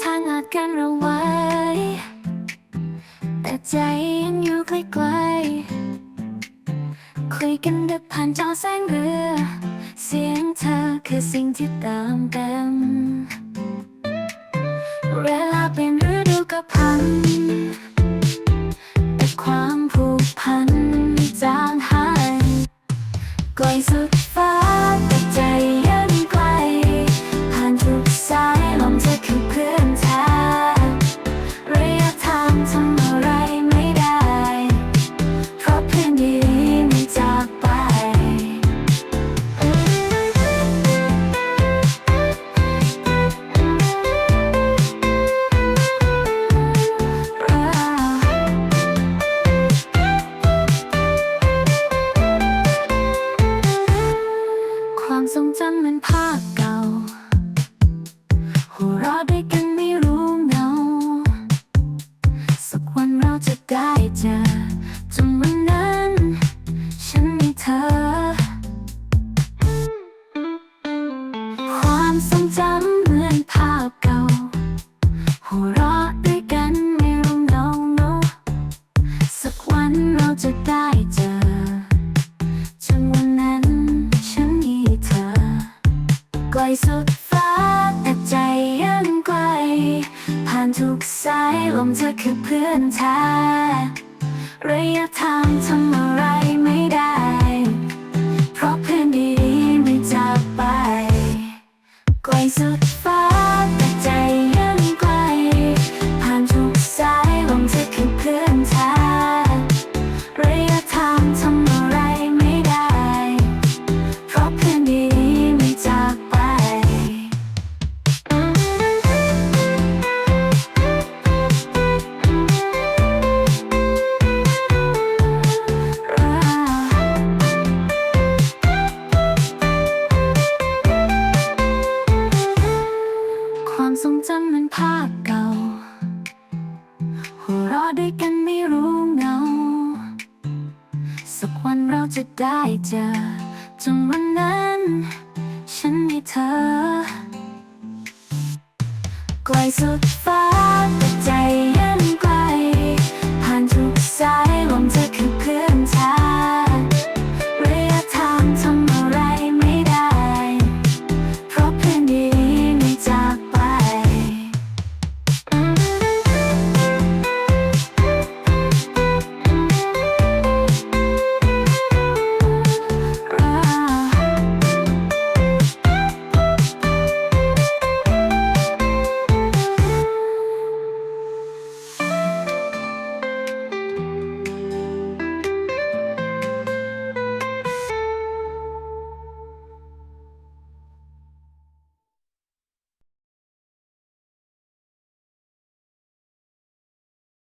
ทางอาจกันเราไว้ แต่ใจยังอยู่ไกลๆคุยกันดับผ่านจอแสงเรือ เสียงเธอคือสิ่งที่เติมเต็มเวลาเป็นฤดูก็พัน วั ทุกสายลมเธอคือเพื่อนแท้ระยะทางทำอะไรไม่ได้ เพราะเพื่อนดีไม่จากไปไกลสุด ความทรงจำมันภาพเก่า หัวเราะด้วยกันไม่รู้เงา สักวันเราจะได้เจอจนวันนั้น ฉันมีเธอ ไกลสุดฟ้าแต่ใจ